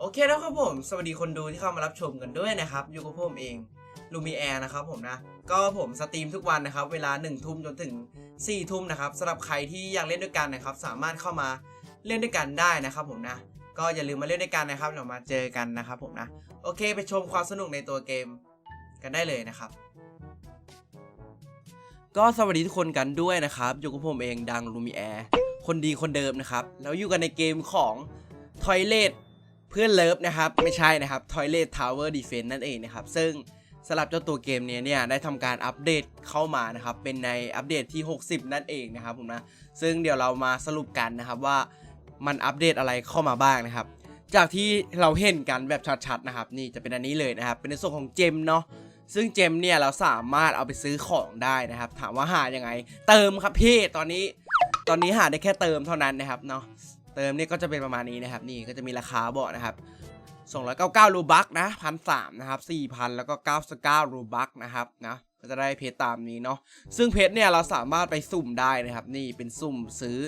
โอเคแล้วครับผม สวัสดีคนดูที่เข้ามารับชมกันด้วยนะครับ อยู่กับผมเองลูมีแอร์นะครับผมนะ ก็ผมสตรีมทุกวันนะครับ เวลา1นึ่ทุ่มจนถึง4ี่ทุ่มนะครับสำหรับใครที่อยากเล่นด้วยกันนะครับ สามารถเข้ามาเล่นด้วยกันได้นะครับผมนะ ก็อย่าลืมมาเล่นด้วยกันนะครับเรามาเจอกันนะครับผมนะ โอเคไปชมความสนุกในตัวเกมกันได้เลยนะครับ ก็สวัสดีทุกคนกันด้วยนะครับ อยู่กับผมเองดังลูมีแอร์คนดีคนเดิมนะครับ แล้วอยู่กันในเกมของ Toilet เพื่อนเลิฟนะครับ ไม่ใช่นะครับ Toilet Tower Defense นั่นเองนะครับ ซึ่งสำหรับเจ้าตัวเกมนี้เนี่ยได้ทำการอัปเดตเข้ามานะครับ เป็นในอัปเดตที่ 60 นั่นเองนะครับผมนะ ซึ่งเดี๋ยวเรามาสรุปกันนะครับว่ามันอัปเดตอะไรเข้ามาบ้างนะครับ จากที่เราเห็นกันแบบชัดๆนะครับ นี่จะเป็นอันนี้เลยนะครับ เป็นในส่วนของเจมเนาะซึ่งเจมเนี่ยเราสามารถเอาไปซื้อของได้นะครับ ถามว่าหายังไง เติมครับพี่ตอนนี้ตอนนี้หาได้แค่เติมเท่านั้นนะครับเนาะ เติมเนี่ยก็จะเป็นประมาณนี้นะครับ นี่ก็จะมีราคาบอกนะครับ299รูบักนะพันสามนะครับ4,000 แล้วก็ 99รูบักนะครับนะก็จะได้เพจตามนี้เนาะซึ่งเพจเนี่ยเราสามารถไปสุ่มได้นะครับ นี่เป็นสุ่มซื้อ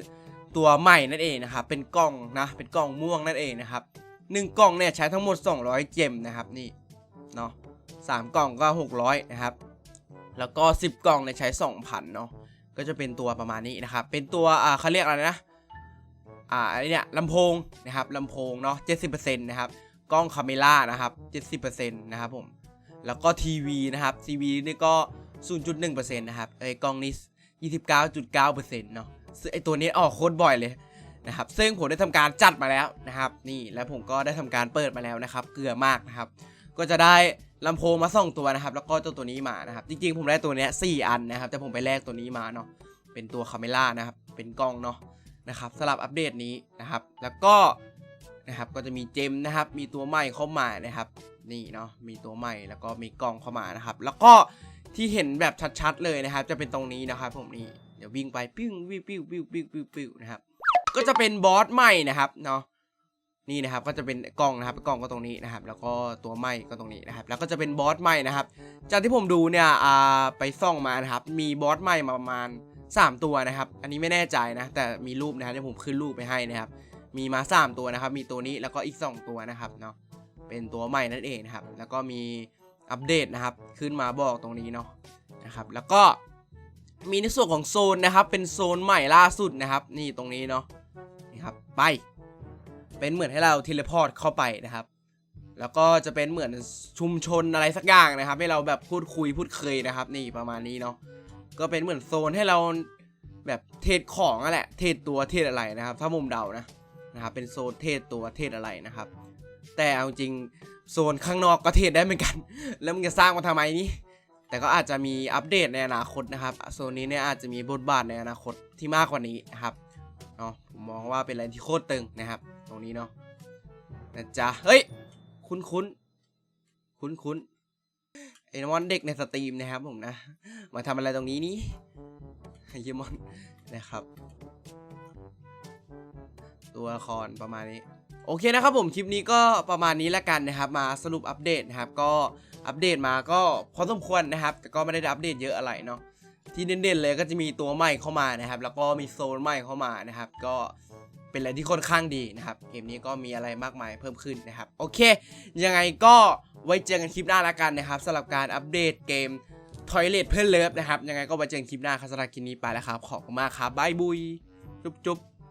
ตัวใหม่นั่นเองนะครับ เป็นกล่องนะเป็นกล่องม่วงนั่นเองนะครับหนึ่งกล่องเนี่ยใช้ทั้งหมด 200 เจมนะครับนี่เนาะสามกล่องก็ 600นะครับแล้วก็ 10 กล่องเนี่ยใช้ 2,000เนาะก็จะเป็นตัวประมาณนี้นะครับเป็นตัวอ่าเขาเรียกอะไรนะ อ่าอันนี้เนี่ยลำโพงนะครับลำโพงเนาะ70%นะครับกล้องคาเมล่านะครับ70%นะครับผมแล้วก็ทีวีนะครับทีวีนี่ก็ 0.1%นะครับไอ้กล้องนี้29.9%เนาะซึ่งไอ้ตัวนี้ออกโคตรบ่อยเลยนะครับซึ่งผมได้ทำการจัดมาแล้วนะครับ นี่แล้วผมก็ได้ทำการเปิดมาแล้วนะครับ เกลือมากนะครับ ก็จะได้ลำโพงมาสองตัวนะครับ แล้วก็เจ้าตัวนี้มานะครับ จริงๆผมได้ตัวเนี้ยสี่อันนะครับ แต่ผมไปแลกตัวนี้มาเนาะเป็นตัวคาเมล่านะครับ เป็นกล้องเนาะ นะครับสำหรับอัปเดตนี้นะครับ แล้วก็นะครับก็จะมีเจมนะครับ มีตัวใหม่เข้ามานะครับนี่เนาะมีตัวใหม่แล้วก็มีกล่องเข้ามานะครับ แล้วก็ที่เห็นแบบชัดๆเลยนะครับ จะเป็นตรงนี้นะครับ ผมนี่เดี๋ยววิ่งไปปิ้วปิ้วปิ้วปิ้วปิ้วปิ้วปิ้วนะครับ ก็จะเป็นบอสใหม่นะครับเนาะนี่นะครับก็จะเป็นกล่องนะครับกล่องก็ตรงนี้นะครับ แล้วก็ตัวใหม่ก็ตรงนี้นะครับ แล้วก็จะเป็นบอสใหม่นะครับ จากที่ผมดูเนี่ยอ่าไปซ่องมานะครับ มีบอสใหม่มาประมาณ 3 ตัวนะครับ อันนี้ไม่แน่ใจนะ แต่มีรูปนะครับเดี๋ยวผมขึ้นรูปไปให้นะครับ มีมา 3 ตัวนะครับ มีตัวนี้แล้วก็อีก 2 ตัวนะครับเนาะ เป็นตัวใหม่นั่นเองนะครับ แล้วก็มีอัปเดตนะครับ ขึ้นมาบอกตรงนี้เนาะนะครับ แล้วก็มีในส่วนของโซนนะครับ เป็นโซนใหม่ล่าสุดนะครับ นี่ตรงนี้เนาะ นี่ครับ ไป เป็นเหมือนให้เราเทเลพอร์ตเข้าไปนะครับแล้วก็จะเป็นเหมือนชุมชนอะไรสักอย่างนะครับ ให้เราแบบพูดคุยพูดเคยนะครับ นี่ประมาณนี้เนาะ ก็เป็นเหมือนโซนให้เราแบบเทรดของอะแหละเทรดตัวเทรดอะไรนะครับ ถ้ามุมเดานะนะครับเป็นโซนเทรดตัวเทรดอะไรนะครับ แต่เอาจริงโซนข้างนอกก็เทรดได้เหมือนกัน แล้วมึงจะสร้างมาทำไมนี่แต่ก็อาจจะมีอัปเดตในอนาคตนะครับโซนนี้เนี่ยอาจจะมีบทบาทในอนาคตที่มากกว่านี้นะครับเนาะผมมองว่าเป็นอะไรที่โคตรตึงนะครับ ตรงนี้เนาะนะจ๊ะเฮ้ย คุ้นคุ้นคุ้นคุ้นไอ้นอนเด็กในสตรีมนะครับผมนะ มาทำอะไรตรงนี้นี่ไฮเยมอนนะครับ ตัวละครประมาณนี้ โอเคนะครับผมคลิปนี้ก็ประมาณนี้แล้วกันนะครับ มาสรุปอัปเดตนะครับ ก็อัปเดตมาก็พอสมควรนะครับ แต่ก็ไม่ได้อัปเดตเยอะอะไรเนาะที่เด่นๆเลยก็จะมีตัวใหม่เข้ามานะครับ แล้วก็มีโซนใหม่เข้ามานะครับ ก็เป็นอะไรที่ค่อนข้างดีนะครับเกมนี้ก็มีอะไรมากมายเพิ่มขึ้นนะครับ โอเค ยังไงก็ไว้เจอกันคลิปหน้าละกันนะครับสำหรับการอัปเดตเกม ทอยเลทเพื่อนเลิฟนะครับ ยังไงก็ไว้เจอกันคลิปหน้าครับสำหรับคลิปนี้ไปแล้วครับ ขอบคุณมากครับบายบุย จุ๊บจุ๊บ